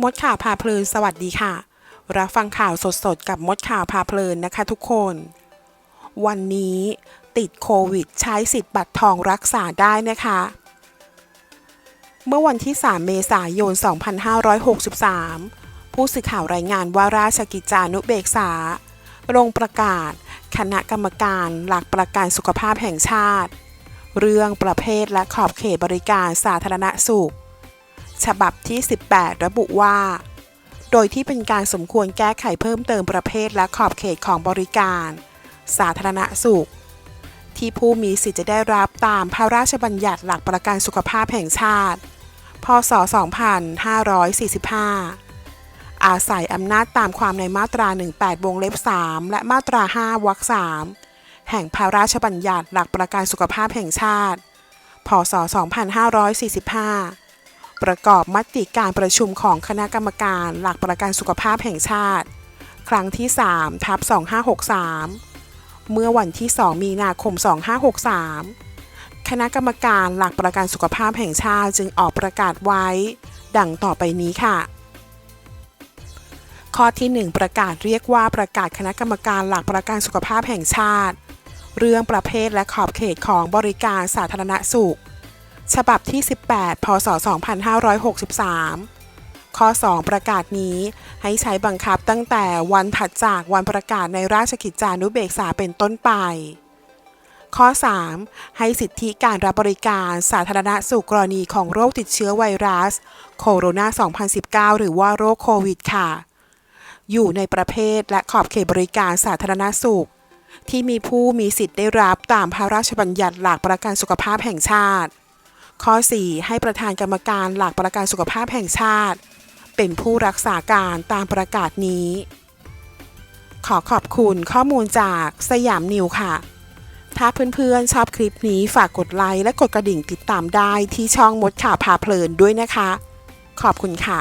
มดข่าวพาเพลินสวัสดีค่ะ รับฟังข่าวสดๆ กับมดข่าวพาเพลินนะคะทุกคน วันนี้ติดโควิดใช้สิทธิ์บัตรทองรักษาได้นะคะ เมื่อวันที่ 3 เมษายน 2563 ผู้สื่อข่าวรายงานว่าราชกิจจานุเบกษา ลงประกาศ คณะกรรมการหลักประกันสุขภาพแห่งชาติ เรื่องประเภทและขอบเขตบริการสาธารณสุข ฉบับที่ 18 ระบุว่า โดยที่เป็นการสมควรแก้ไขเพิ่มเติมประเภทและขอบเขตของบริการ สาธารณสุข ที่ผู้มีสิทธิ์จะได้รับตามพระราชบัญญัติหลักประกันสุขภาพแห่งชาติ พศ 2545 อาศัยอำนาจตามความในมาตรา 18 วงเล็บ 3 และมาตรา 5 วรรค 3 แห่งพระราชบัญญัติหลักประกันสุขภาพแห่งชาติ พศ 2545 ประกอบมติการประชุมของคณะกรรมการหลักประกันสุขภาพแห่งชาติ ครั้งที่3ทับ2563 เมื่อวันที่ 2 มีนาคม 2563 คณะกรรมการหลักประกันสุขภาพแห่งชาติจึงออกประกาศไว้ ดังต่อไปนี้ค่ะ ข้อที่ 1 ประกาศเรียกว่าประกาศคณะกรรมการหลักประกันสุขภาพแห่งชาติ เรื่องประเภทและขอบเขตของบริการสาธารณสุข ฉบับที่ 18 พศ 2563 ข้อ 2 ประกาศนี้ให้ใช้บังคับตั้งแต่วันถัดจากวันประกาศในราชกิจจานุเบกษาเป็นต้นไป ข้อ 3 ให้สิทธิการรับบริการสาธารณสุขกรณีของโรคติดเชื้อไวรัส โคโรนา 2019 หรือว่าโรคโควิดค่ะ อยู่ในประเภทและขอบเขตบริการสาธารณสุขที่มีผู้มีสิทธิ์ได้รับตามพระราชบัญญัติหลักประกันสุขภาพแห่งชาติ ข้อ 4 ให้ประธานกรรมการหลักประกันสุขภาพแห่งชาติ เป็นผู้รักษาการตามประกาศนี้ ขอขอบคุณข้อมูลจากสยามนิวค่ะ ถ้าเพื่อนๆชอบคลิปนี้ฝากกดไลค์และกดกระดิ่งติดตามได้ที่ช่องมดข่าวพาเพลินด้วยนะคะ ขอบคุณค่ะ